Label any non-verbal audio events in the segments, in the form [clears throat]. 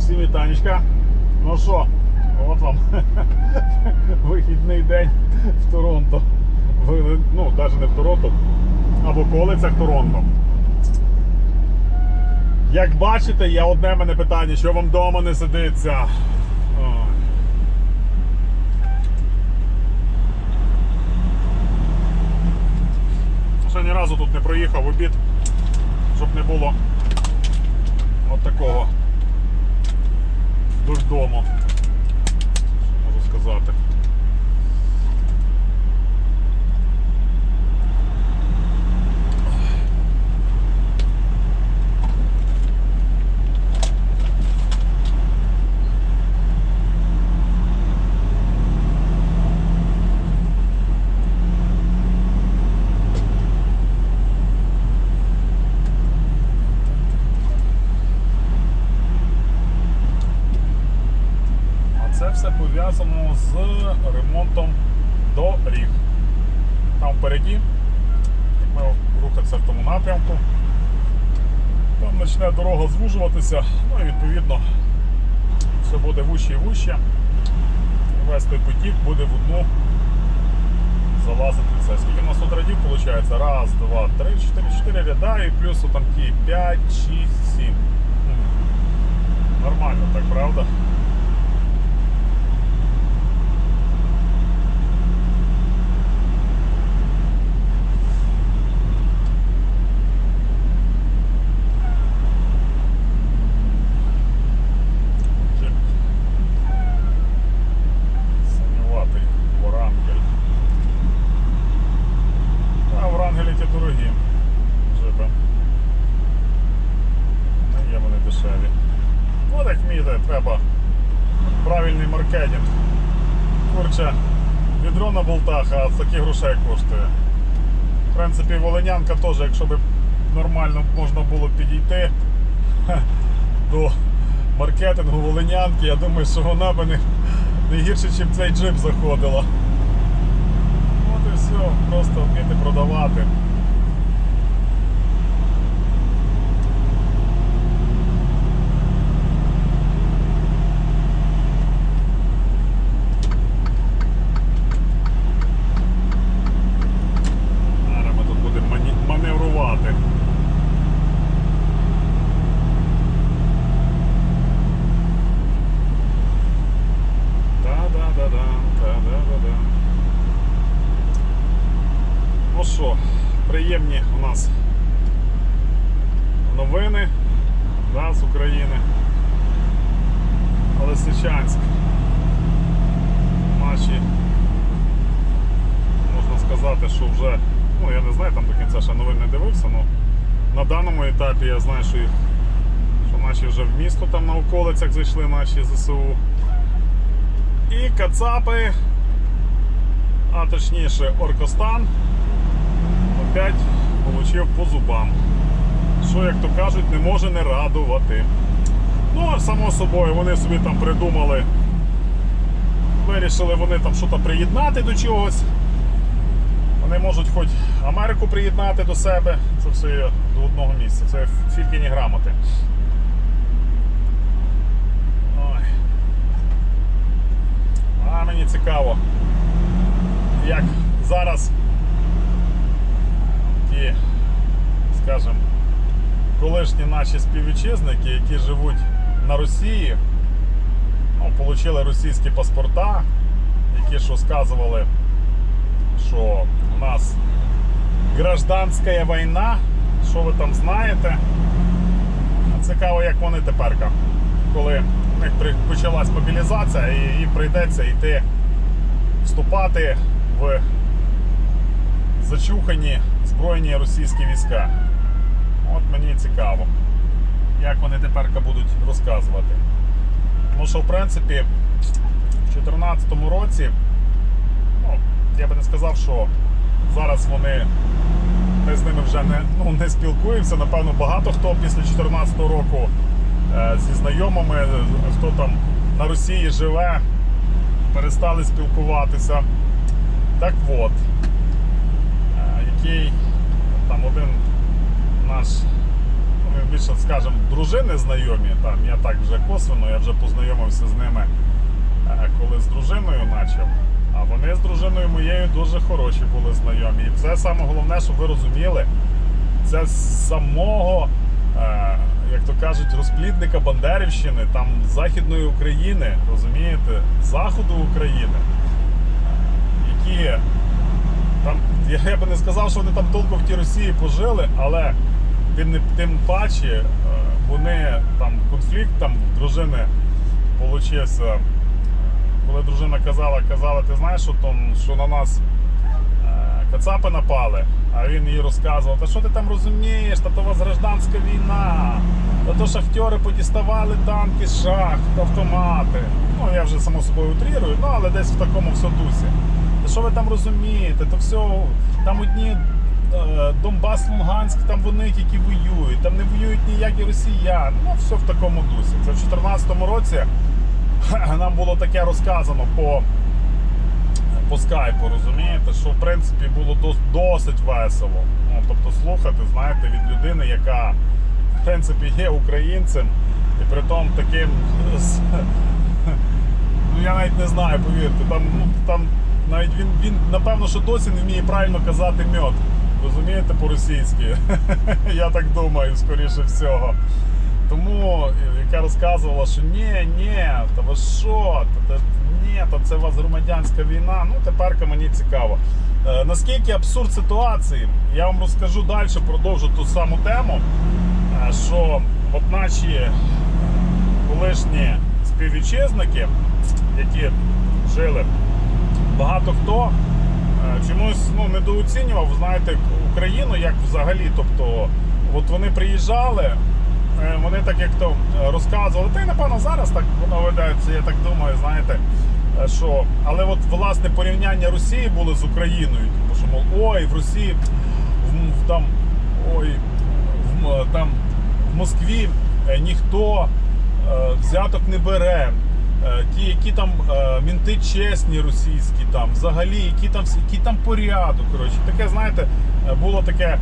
Всім вітанечка. Ну що, от вам [laughs] вихідний день в Торонто. Ну, навіть не в Торонто, а в околицях Торонто. Як бачите, є одне мене питання, що вам вдома не сидиться. Ще ні разу тут не проїхав обід, щоб не було от такого додому. Можу сказати. А це все пов'язано з ремонтом доріг. Там впереді, як ми рухатися в тому напрямку, там почне дорога звужуватися, ну і відповідно все буде вуще і вуще. І весь той потік буде в одну залазити це. Скільки у нас тут рядів виходить? Раз, два, три, чотири, чотири ряда і плюс там ті 5, 6, 7. Нормально так, правда? Джип. Синюватий Врангель. А Врангелі ті дорогі джипи. Не є вони дешеві. Ну так вмієте, треба правильний маркетинг. Курче, відро на болтах, а таких грошей коштує. В принципі, Волинянка теж, якщо б нормально можна було підійти [laughs] до маркетингу Волинянки, я думаю, що вона б не, не гірше, ніж цей джип заходила. От і все, просто вміти продавати. Зараз ми тут будемо мані- маневрувати. Да-да-да-да, да-да-да-да. Ну що, приємні у нас новини да, з України. Лисичанськ. Наші, можна сказати, що вже, ну я не знаю, там до кінця ще новин не дивився, але на даному я знаю, що, їх, що наші вже в місто там на околицях зайшли наші ЗСУ. І Кацапи, а точніше Оркостан, опять получив по зубам. Що, як то кажуть, не може не радувати. Ну, а само собою, вони собі там придумали, вирішили вони там щось приєднати до чогось. Вони можуть хоч Америку приєднати до себе, це все є до одного місця. Це фількіні грамоти. А мені цікаво, як зараз ті, скажімо, колишні наші співвітчизники, які живуть на Росії, ну, отримали російські паспорта, які що сказували, що нас гражданська війна, що ви там знаєте. Цікаво, як вони теперка, коли у них почалась мобілізація і їм прийдеться йти вступати в зачухані збройні російські війська. От мені цікаво, як вони теперка будуть розказувати. Тому що, в принципі, в 2014 році, ну, я би не сказав, що зараз вони ми з ними вже не, ну, не спілкуємося. Напевно, багато хто після 2014 року е, зі знайомими, хто там на Росії живе, перестали спілкуватися. Так от, е, який там один наш, ну, більше, скажімо, дружини знайомі. Там я так вже косвенно, я вже познайомився з ними, е, коли з дружиною почав. А вони з дружиною моєю дуже хороші були знайомі. І це саме головне, щоб ви розуміли, це з самого, е, як то кажуть, розплідника Бандерівщини, там Західної України, розумієте, Заходу України, які там, я, би не сказав, що вони там толком в тій Росії пожили, але тим, тим паче е, вони там конфлікт там дружини получився. Коли дружина казала, казала, ти знаєш, що, там, що на нас е, кацапи напали, а він їй розказував, та що ти там розумієш, та то у вас гражданська війна, та то шахтери подіставали танки з шахт, автомати. Ну, я вже само собою утрірую, ну але десь в такому все дусі. Та що ви там розумієте? То все, там одні е, Донбас, Луганськ, там вони які воюють, там не воюють ніякі росіяни. Ну, все в такому дусі. Це в 2014 році [laughs] нам було таке розказано по, по скайпу, розумієте, що в принципі було дос- досить весело. Ну, тобто слухати, знаєте, від людини, яка в принципі є українцем, і при тому таким. [laughs] Ну я навіть не знаю, повірте, там, ну, там навіть він, він напевно, що досі не вміє правильно казати мьот. Розумієте, по-російськи. [laughs] Я так думаю, скоріше всього. Тому яка розказувала, що ні, ні, та ви що, та, та, ні, та це у вас громадянська війна. Ну тепер мені цікаво. Е, наскільки абсурд ситуації, я вам розкажу далі, продовжу ту саму тему, е, що от наші колишні співвітчизники, які жили, багато хто е, чомусь ну, недооцінював, знаєте, Україну як взагалі. Тобто, от вони приїжджали, вони так як то е, розказували, та й напевно зараз так воно ведеться, я так думаю, знаєте. е, Що, але от власне порівняння Росії було з Україною, тому що мов, ой, в Росії в, там ой, в, там в Москві е, ніхто е, взяток не бере. Е, Ті, які там е, мінти чесні російські, там взагалі, які там який там порядок. Коротше, таке, знаєте, е, було таке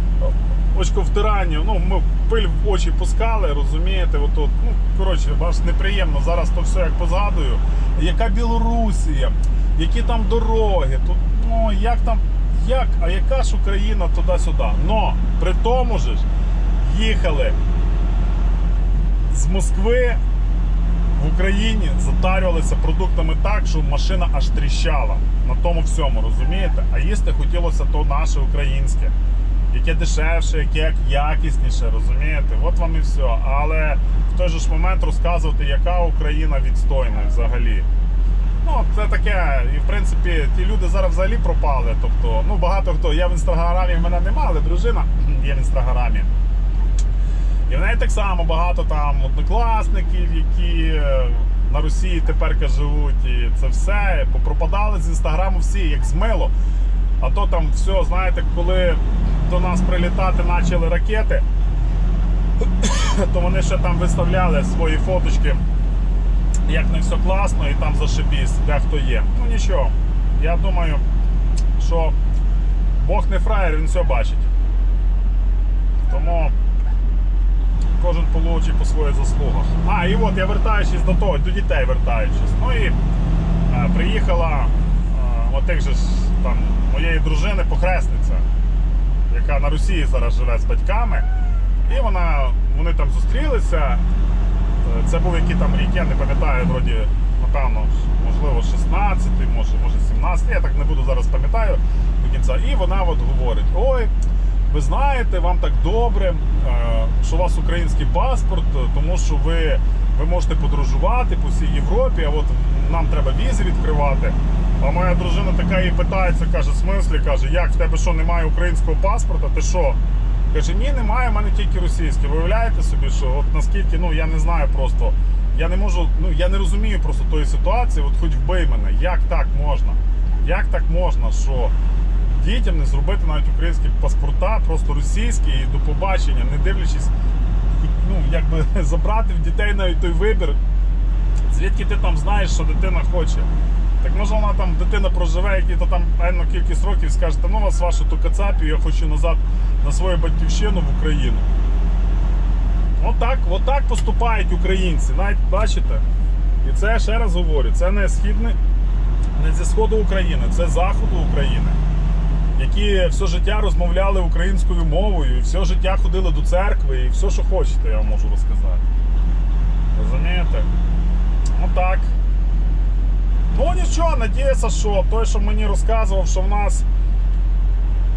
очковтирання. Ну, ми пиль в очі пускали, розумієте, отут. Ну, коротше, ваш неприємно. Зараз то все як позгадую. Яка Білорусія, які там дороги, тут, ну як там, як, а яка ж Україна туди-сюди. Но при тому ж їхали з Москви в Україні затарювалися продуктами так, що машина аж тріщала на тому всьому, розумієте? А їсти хотілося то наше українське, яке дешевше, яке якісніше, розумієте? От вам і все. Але в той же ж момент розказувати, яка Україна відстойна взагалі. Ну, це таке, і в принципі, ті люди зараз взагалі пропали. Тобто, ну багато хто. Я в інстаграмі в мене немає, але дружина [clears throat] є в інстаграмі. І в неї так само багато там однокласників, які е, на Росії тепер живуть. І це все попропадали з інстаграму всі, як змило. А то там все, знаєте, коли до нас прилітати почали ракети, [coughs] то вони ще там виставляли свої фоточки, як не все класно, і там зашибісь, де хто є. Ну нічого. Я думаю, що Бог не фраєр, він все бачить. Тому кожен получить по своїх заслугах. А, і от я вертаючись до того, до дітей вертаючись. Ну і е, приїхала е, отих же ж там моєї дружини похресниця, яка на Росії зараз живе з батьками. І вона, вони там зустрілися. Е, Це був який там рік, я не пам'ятаю, вроді, напевно, можливо, 16, може, може 17, я так не буду зараз пам'ятаю до кінця. І вона от говорить: ой, ви знаєте, вам так добре, е, що у вас український паспорт, тому що ви, ви можете подорожувати по всій Європі, а от нам треба візи відкривати. А моя дружина така її питається, каже, в смислі, каже, як в тебе що, немає українського паспорта? Ти що? Каже, ні, немає, в мене тільки російський. Виявляєте собі, що от наскільки, ну я не знаю просто. Я не можу, ну я не розумію просто тої ситуації, от хоч вбий мене, як так можна? Як так можна, що дітям не зробити навіть українські паспорта, просто російські і до побачення, не дивлячись, ну якби [laughs] забрати в дітей навіть той вибір, звідки ти там знаєш, що дитина хоче. Так може вона там дитина проживе, які то там енну кількість років скаже, та ну вас вашу ту кацапію, я хочу назад на свою батьківщину в Україну. Отак, отак поступають українці. Навіть бачите? І це ще раз говорю, це не східний, не зі сходу України, це заходу України, які все життя розмовляли українською мовою, і все життя ходили до церкви, і все, що хочете, я вам можу розказати. Розумієте? Отак. Ну нічого, надіюся, що той, що мені розказував, що в нас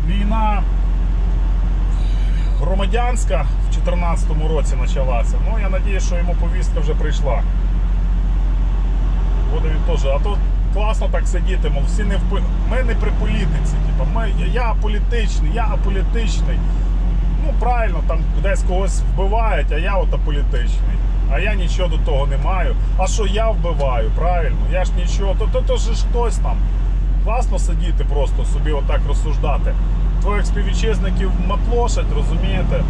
війна громадянська в 2014 році почалася. Ну, я надіюсь, що йому повістка вже прийшла. Буде він теж. А то класно так сидіти, мов всі не в Ми не при політиці. Типу, ми, я аполітичний, я аполітичний. Ну, правильно, там десь когось вбивають, а я от аполітичний. А я нічого до того не маю. А що я вбиваю, правильно? Я ж нічого. То, то, то ж хтось там. Класно сидіти просто собі отак розсуждати. Твоїх співвітчизників матлошать, розумієте?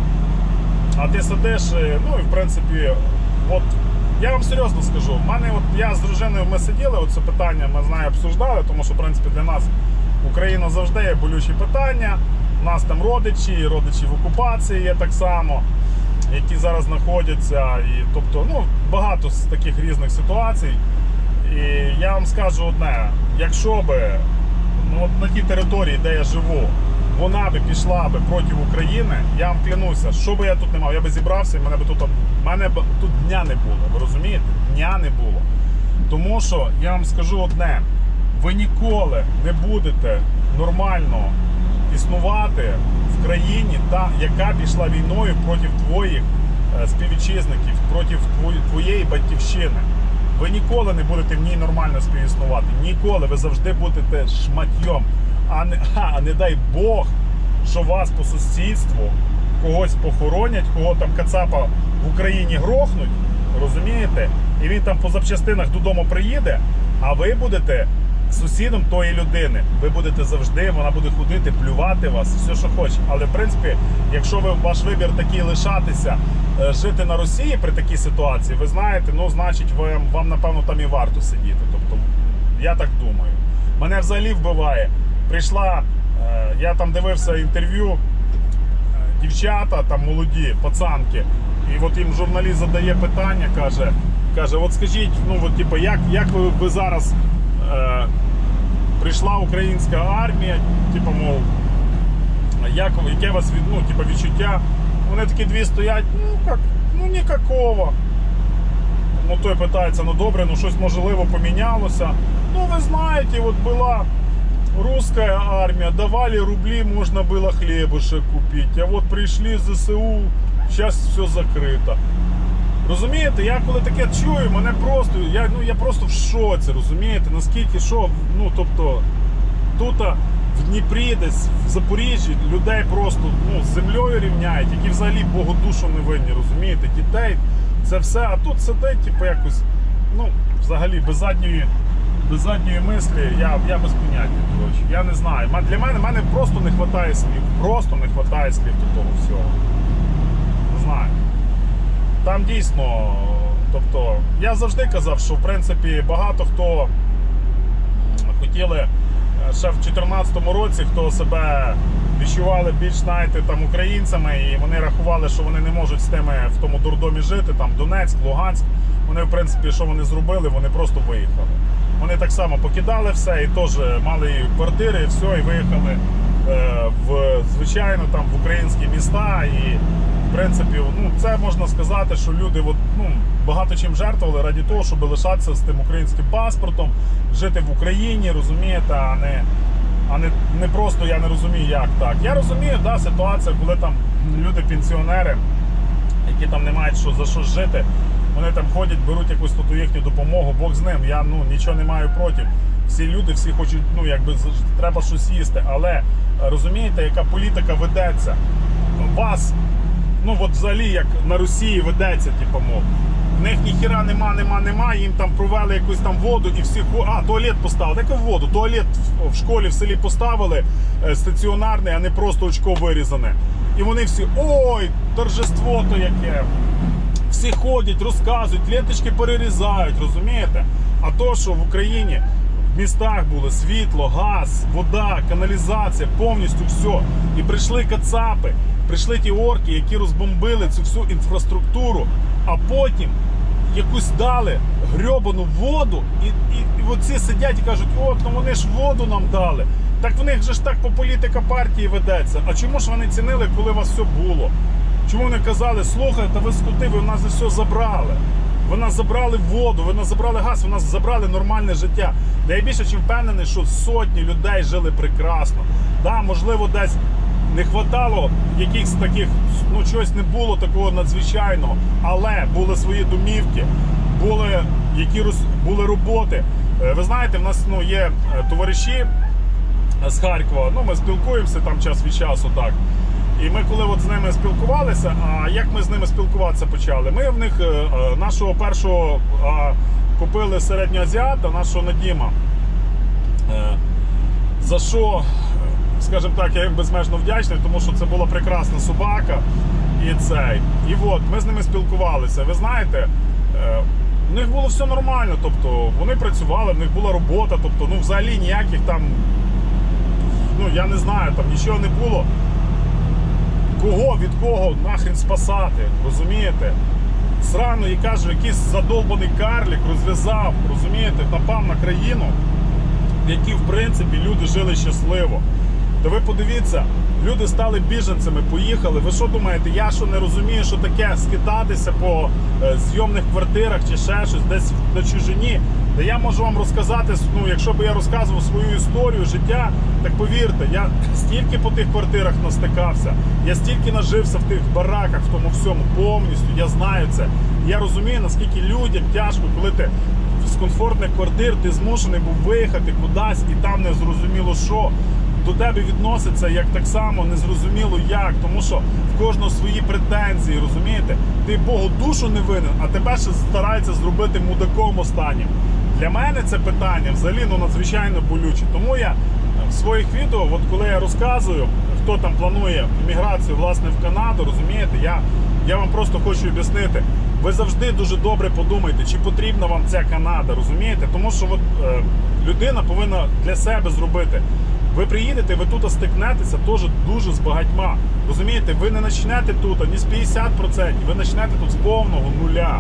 А ти сидиш, е, ну і в принципі, от я вам серйозно скажу, в мене от я з дружиною ми сиділи, от це питання ми знаю, обсуждали, тому що в принципі для нас Україна завжди є болючі питання. У нас там родичі, родичі в окупації є так само, які зараз знаходяться. І, тобто, ну, багато з таких різних ситуацій. І я вам скажу одне: якщо би ну, от на тій території, де я живу, вона би пішла би проти України, я вам клянуся, що би я тут не мав, я би зібрався і мене би тут мене б тут дня не було. Ви розумієте? Дня не було. Тому що я вам скажу одне: ви ніколи не будете нормально існувати в країні, та, яка пішла війною проти твоїх е, співвітчизників, проти твоєї батьківщини. Ви ніколи не будете в ній нормально співіснувати. Ніколи. Ви завжди будете шматьом. А не, [laughs] а не дай Бог, що вас по сусідству когось похоронять, кого там Кацапа в Україні грохнуть, розумієте? І він там по запчастинах додому приїде, а ви будете сусідом тої людини. Ви будете завжди, вона буде ходити, плювати вас, все, що хоче. Але в принципі, якщо ви ваш вибір такий лишатися, е, жити на Росії при такій ситуації, ви знаєте, ну значить, вам, вам напевно там і варто сидіти. Тобто, я так думаю. Мене взагалі вбиває. Прийшла, е, я там дивився інтерв'ю, е, дівчата там молоді, пацанки. І от їм журналіст задає питання, каже, каже: от скажіть, ну от типу, як, як ви, ви зараз е, прийшла українська армія, типу, мов, як, яке у вас від, ну, типу, відчуття? Вони такі дві стоять, ну як, ну ніякого. Ну той питається, ну добре, ну щось можливо помінялося. Ну ви знаєте, от була русская армия, давали рубли, можно было хлебушек купить. А вот прийшли ЗСУ, зараз все закрито. Розумієте, я коли таке чую, мене просто, я, ну, я просто в шоці, розумієте, наскільки що, ну тобто, тут в Дніпрі, десь в Запоріжжі людей просто ну, з землею рівняють, які взагалі Богу душу не винні, розумієте, дітей, це все, а тут сидить, типу, якось, ну, взагалі без задньої, без задньої мислі, я, я без поняття, коротше, я не знаю. Для мене, мене просто не вистачає слів, просто не вистачає слів до того всього. Не знаю. Там дійсно, тобто, я завжди казав, що в принципі багато хто хотіли е, ще в 2014 році, хто себе відчували більш знаєте, там українцями, і вони рахували, що вони не можуть з тими в тому дурдомі жити, там Донецьк, Луганськ. Вони, в принципі, що вони зробили, вони просто виїхали. Вони так само покидали все і теж мали квартири, і все, і виїхали в звичайно там в українські міста. І в принципі, ну це можна сказати, що люди от, ну, багато чим жертвували раді того, щоб лишатися з тим українським паспортом, жити в Україні, розумієте, а не. А не, не просто я не розумію, як так. Я розумію, да, ситуація, коли там люди-пенсіонери, які там не мають що за що жити, вони там ходять, беруть якусь тут їхню допомогу, Бог з ним. Я ну нічого не маю проти. Всі люди, всі хочуть, ну якби треба щось їсти. Але е, розумієте, яка політика ведеться? Вас, ну от взагалі як на Росії ведеться, типу, мов. В них ніхіра нема, нема, нема. Їм там провели якусь там воду і всі А, туалет поставили. Яку воду? Туалет в- в школі в селі поставили е, стаціонарний, а не просто очко вирізане. І вони всі ой, торжество то яке. Всі ходять, розказують, ленточки перерізають, розумієте? А то, що в Україні в містах було світло, газ, вода, каналізація, повністю все. І прийшли кацапи Прийшли ті орки, які розбомбили цю всю інфраструктуру, а потім якусь дали грьобану воду, і, і, і оці сидять і кажуть, от, ну вони ж воду нам дали. Так в них же ж так по політика партії ведеться. А чому ж вони цінили, коли у вас все було? Чому вони казали, слухайте, ви скути, ви в нас все забрали. Ви нас забрали воду, ви нас забрали газ, ви нас забрали нормальне життя. Та я більше чим впевнений, що сотні людей жили прекрасно. Да, можливо, десь не хватало якихось таких, ну чогось не було такого надзвичайного, але були свої домівки, були які були роботи. Е, Ви знаєте, в нас ну, є е, товариші з Харкова. Ну, ми спілкуємося там час від часу, так. І ми коли от з ними спілкувалися, а як ми з ними спілкуватися почали? Ми в них е, е, нашого першого купили середньоазіата, нашого Надіма. Е, За що, скажімо так, я їм безмежно вдячний, тому що це була прекрасна собака. І цей. І от ми з ними спілкувалися. Ви знаєте, в них було все нормально. Тобто вони працювали, в них була робота, тобто, ну взагалі ніяких там, ну я не знаю, там нічого не було. Кого від кого нахрен спасати, розумієте? Срано і кажу, якийсь задолбаний карлік розв'язав, розумієте, напав на країну, в якій, в принципі, люди жили щасливо. То ви подивіться, люди стали біженцями, поїхали. Ви що думаєте, я що не розумію, що таке скитатися по е, зйомних квартирах чи ще щось, десь на чужині? Та я можу вам розказати, ну, якщо б я розказував свою історію життя, так повірте, я стільки по тих квартирах настикався, я стільки нажився в тих бараках, в тому всьому повністю. Я знаю це. Я розумію, наскільки людям тяжко, коли ти з комфортних квартир ти змушений був виїхати кудись і там не зрозуміло що. До тебе відноситься як так само незрозуміло як, тому що в кожного свої претензії, розумієте? Ти Богу душу не винен, а тебе ще стараються зробити мудаком останнім. Для мене це питання взагалі ну, надзвичайно болюче. Тому я в своїх відео, от коли я розказую, хто там планує міграцію власне в Канаду, розумієте, я, я вам просто хочу об'яснити. Ви завжди дуже добре подумайте, чи потрібна вам ця Канада, розумієте? Тому що от, е, людина повинна для себе зробити. Ви приїдете, ви тут стикнетеся теж дуже з багатьма. Розумієте, ви не почнете тут ні з 50%, ви почнете тут з повного нуля.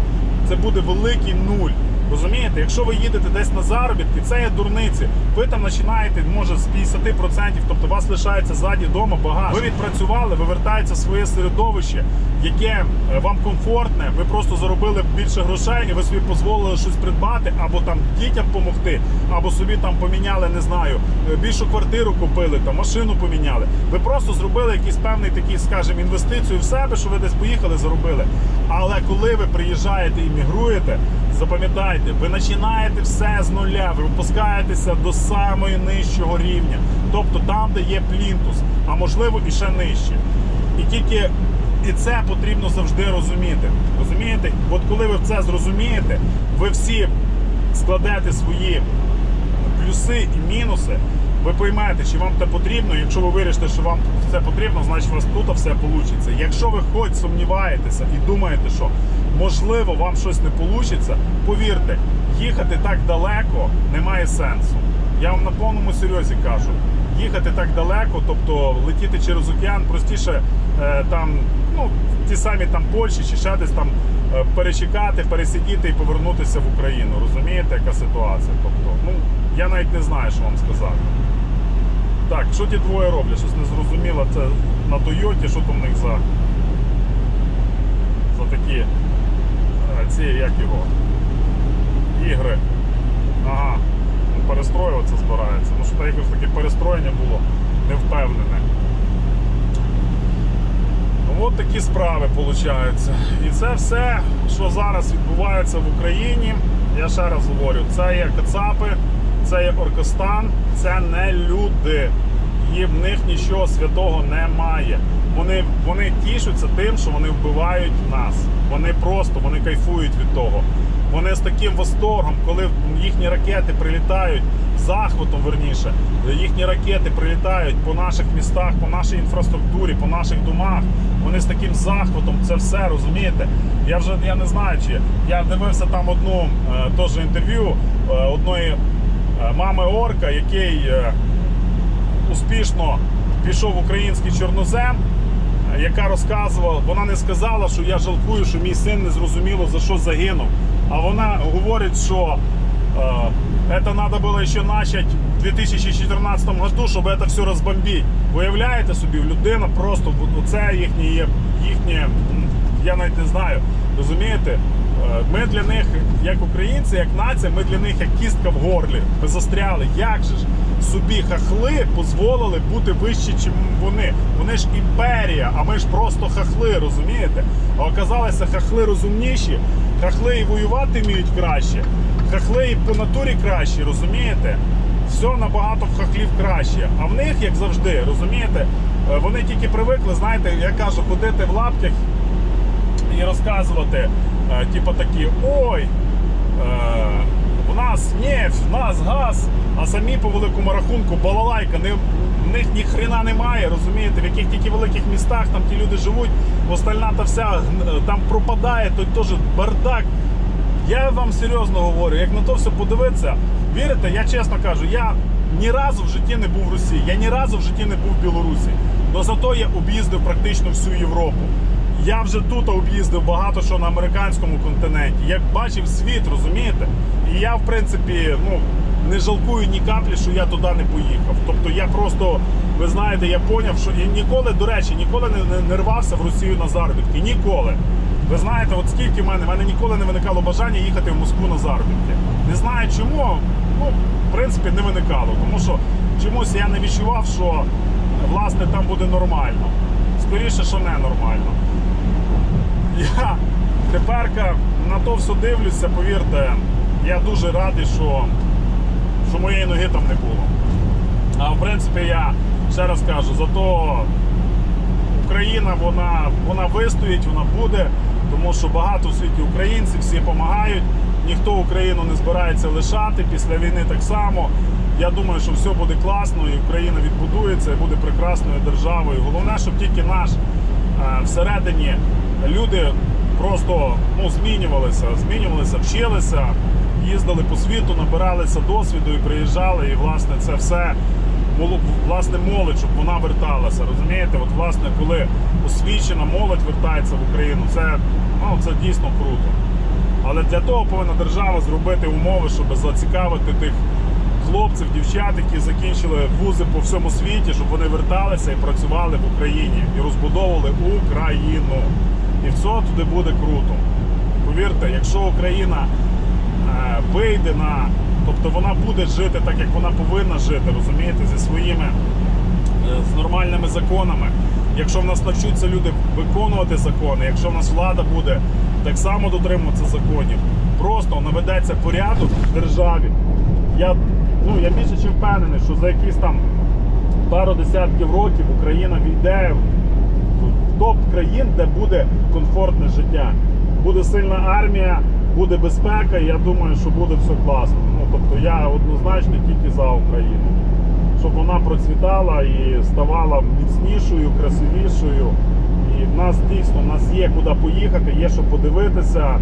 Це буде великий нуль. Розумієте, якщо ви їдете десь на заробітки, це є дурниці. Ви там починаєте, може, з 50%, тобто вас лишається ззаді вдома багато. Ви відпрацювали, ви вертаєтеся в своє середовище, яке е, вам комфортне, ви просто заробили більше грошей і ви собі дозволили щось придбати, або там дітям допомогти, або собі там поміняли, не знаю, е, більшу квартиру купили, там машину поміняли. Ви просто зробили якийсь певний такий, скажімо, інвестицію в себе, що ви десь поїхали, заробили. Але коли ви приїжджаєте і мігруєте, запам'ятайте, ви починаєте все з нуля, ви опускаєтеся до самої нижчого рівня, тобто там, де є плінтус, а можливо і ще нижче. І тільки і це потрібно завжди розуміти. Розумієте? От коли ви це зрозумієте, ви всі складете свої плюси і мінуси, ви поймете, чи вам це потрібно. Якщо ви вирішите, що вам це потрібно, значить у вас тут все вийде. Якщо ви хоч сумніваєтеся і думаєте, що можливо вам щось не вийде, повірте, їхати так далеко немає сенсу. Я вам на повному серйозі кажу. Їхати так далеко, тобто летіти через океан, простіше е, там, ну, ті самі там Польщі чи ще десь там е, перечекати, пересидіти і повернутися в Україну. Розумієте, яка ситуація? Тобто, ну, я навіть не знаю, що вам сказати. Так, що ті двоє роблять? Щось не зрозуміло. Це на Тойоті, що там в них за, за такі ці, як його, ігри. Ага, ну, перестроюватися збирається. Ну, що то якось таке перестроєння було не впевнене. Ну, От такі справи виходять. І це все, що зараз відбувається в Україні, я ще раз говорю, це є Кацапи, це є Оркостан, це не люди. І в них нічого святого немає. Вони, вони тішуться тим, що вони вбивають нас. Вони просто вони кайфують від того. Вони з таким восторгом, коли їхні ракети прилітають, захватом верніше, їхні ракети прилітають по наших містах, по нашій інфраструктурі, по наших домах. Вони з таким захватом це все розумієте. Я вже я не знаю, чи я дивився там одну е, теж інтерв'ю е, одної е, мами орка, який успішно пішов в український чорнозем. Яка розказувала, вона не сказала, що я жалкую, що мій син не зрозуміло за що загинув. А вона говорить, що е, це треба було ще почати в 2014 году, щоб це все розбомбити. Виявляєте собі, людина просто оце їхнє їхнє, я навіть не знаю. Розумієте? Е, Ми для них, як українці, як нація, ми для них як кістка в горлі. Ми застряли. Як же ж собі хахли дозволили бути вище, ніж вони? Вони ж імперія, а ми ж просто хахли, розумієте? А оказалося, хахли розумніші, хахли і воювати вміють краще, хахли і по натурі краще, розумієте? Все набагато в хахлів краще. А в них, як завжди, розумієте, е, вони тільки привикли, знаєте, я кажу, ходити в лаптях і розказувати, е, типу такі, ой, е, в нас нефть, в нас газ, а самі по великому рахунку балалайка, не, в них ні хрена немає, розумієте, в яких тільки великих містах там ті люди живуть, остальна та вся там пропадає, той теж бардак. Я вам серйозно говорю, як на то все подивитися, вірите, я чесно кажу, я ні разу в житті не був в Росії, я ні разу в житті не був в Білорусі. Но зато я об'їздив практично всю Європу. Я вже тут об'їздив багато що на американському континенті. Я бачив світ, розумієте? І я, в принципі, ну не жалкую ні каплі, що я туди не поїхав. Тобто я просто, ви знаєте, я поняв, що я ніколи, до речі, ніколи не, не, не рвався в Росію на заробітки. Ніколи. Ви знаєте, от скільки в мене, в мене ніколи не виникало бажання їхати в Москву на заробітки. Не знаю чому, ну, в принципі, не виникало. Тому що чомусь я не відчував, що власне там буде нормально. Скоріше, що не нормально. Я теперка на то все дивлюся, повірте, я дуже радий, що, що моєї ноги там не було. А в принципі, я ще раз кажу, зато Україна вона, вона вистоїть, вона буде, тому що багато в світі українців, всі допомагають. Ніхто Україну не збирається лишати після війни так само. Я думаю, що все буде класно, і Україна відбудується і буде прекрасною державою. Головне, щоб тільки наш е, всередині люди просто ну, змінювалися, змінювалися, вчилися, їздили по світу, набиралися досвіду і приїжджали. І власне це все моло- власне молодь, щоб вона верталася. Розумієте? От власне, коли освічена молодь вертається в Україну, це, ну, це дійсно круто. Але для того повинна держава зробити умови, щоб зацікавити тих хлопців, дівчат, які закінчили вузи по всьому світі, щоб вони верталися і працювали в Україні і розбудовували Україну. І все туди буде круто. Повірте, якщо Україна вийде на, тобто вона буде жити так, як вона повинна жити, розумієте, зі своїми е, з нормальними законами. Якщо в нас навчуться люди виконувати закони, якщо в нас влада буде так само дотримуватися законів, просто наведеться порядок в державі. Я, ну, я більше чим впевнений, що за якісь там пару десятків років Україна війде в топ країн, де буде комфортне життя. Буде сильна армія, буде безпека, і я думаю, що буде все класно. Ну, тобто я однозначно тільки за Україну. Щоб вона процвітала і ставала міцнішою, красивішою. І в нас дійсно в нас є куди поїхати, є що подивитися.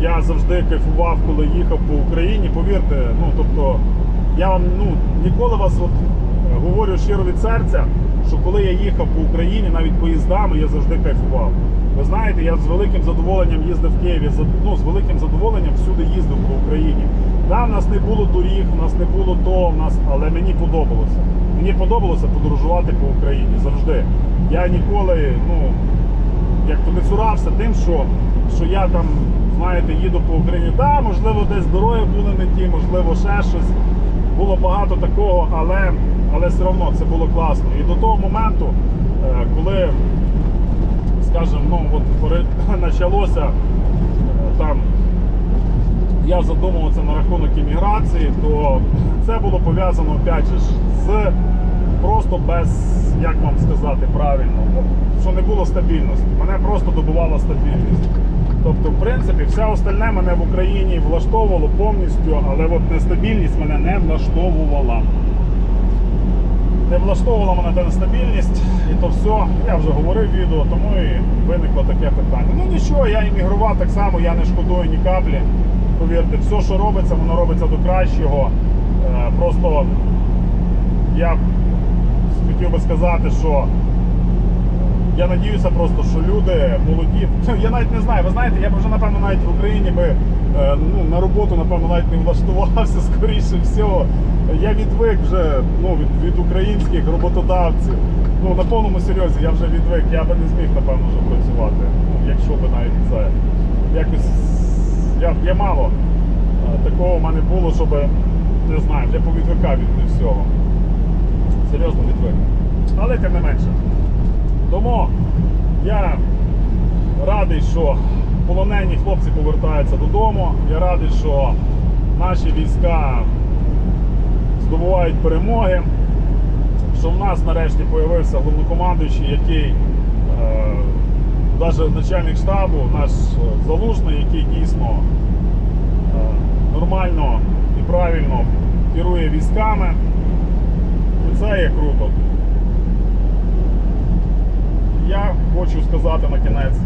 Я завжди кайфував, коли їхав по Україні. Повірте, ну тобто, я вам ну ніколи вас от, е, говорю щиро від серця, що коли я їхав по Україні, навіть поїздами, я завжди кайфував. Ви знаєте, я з великим задоволенням їздив в Києві, ну, з великим задоволенням всюди їздив по Україні. Да, в нас не було доріг, в нас не було то, в нас, але мені подобалося. Мені подобалося подорожувати по Україні завжди. Я ніколи, ну, як то не цурався тим, що, що я там, знаєте, їду по Україні. Да, можливо, десь дороги були не ті, можливо, ще щось. Було багато такого, але, але все одно це було класно. І до того моменту, е, коли, скажімо, ну, от [laughs] почалося е, там. Я задумувався на рахунок імміграції, то [laughs] це було пов'язано опять же з просто без, як вам сказати правильно, що не було стабільності. Мене просто добувала стабільність. Тобто, в принципі, все остальне мене в Україні влаштовувало повністю, але от нестабільність мене не влаштовувала. Не влаштовувала мене та нестабільність, і то все, я вже говорив відео, тому і виникло таке питання. Ну нічого, я іммігрував так само, я не шкодую ні каплі. Повірте, все, що робиться, воно робиться до кращого. Е, Просто я хотів би сказати, що Я надіюся просто, що люди молоді. Я навіть не знаю, ви знаєте, я б вже напевно навіть в Україні би е, ну, на роботу, напевно, навіть не влаштувався, [laughs] скоріше всього. Я відвик вже ну, від, від українських роботодавців. Ну, на повному серйозі, я вже відвик, я би не зміг, напевно, вже працювати. Ну, якщо би навіть це. Якось я, я мало е, такого в мене було, щоб не знаю, я повідвикав від всього. Серйозно відвик. Але тим не менше. Тому я радий, що полонені хлопці повертаються додому. Я радий, що наші війська здобувають перемоги. Що в нас нарешті з'явився головнокомандуючий, який навіть начальник штабу, наш е, залужний, який дійсно е, нормально і правильно керує військами. І це є круто. Я хочу сказати на кінець,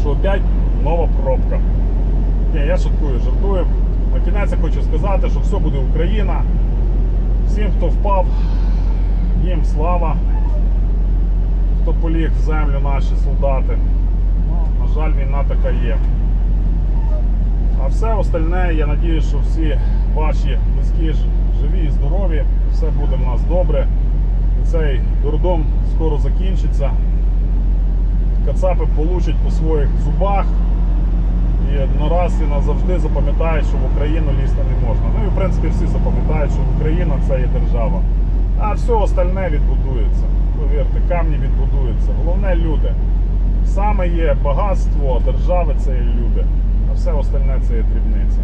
що опять нова пробка. Ні, я шуткую, жартую. На кінець я хочу сказати, що все буде Україна. Всім, хто впав, їм слава. Хто поліг в землю наші солдати. На жаль, війна така є. А все остальне, я надію, що всі ваші близькі живі і здорові, все буде в нас добре. Цей дурдом скоро закінчиться. Кацапи получать по своїх зубах. І нараз і назавжди запам'ятають, що в Україну лізти не можна. Ну і в принципі всі запам'ятають, що Україна це є держава. А все остальне відбудується. Повірте, камні відбудуються. Головне люди. Саме є багатство держави це є люди, а все остальне це є дрібниці.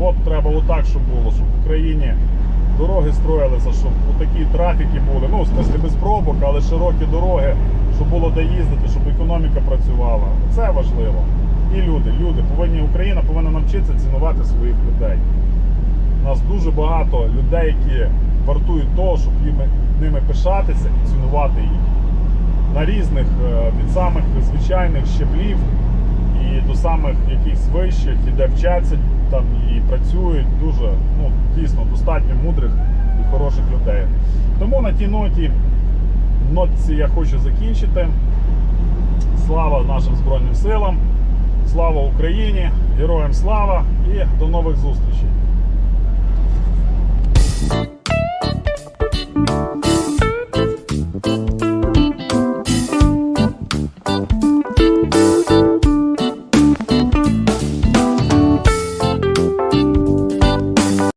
От треба отак, щоб було, щоб в Україні дороги строїлися, щоб такі трафіки були. Ну, в смислі без пробок, але широкі дороги, щоб було де їздити, щоб економіка працювала. Це важливо. І люди, люди повинні, Україна повинна навчитися цінувати своїх людей. У нас дуже багато людей, які вартують того, щоб їм- ними пишатися і цінувати їх на різних е, від самих звичайних щеблів і до самих якихось вищих, і де вчаться там і працюють дуже ну, дійсно достатньо мудрих і хороших людей. Тому на тій ноті нотці я хочу закінчити. Слава нашим Збройним силам, слава Україні, героям слава і до нових зустрічей.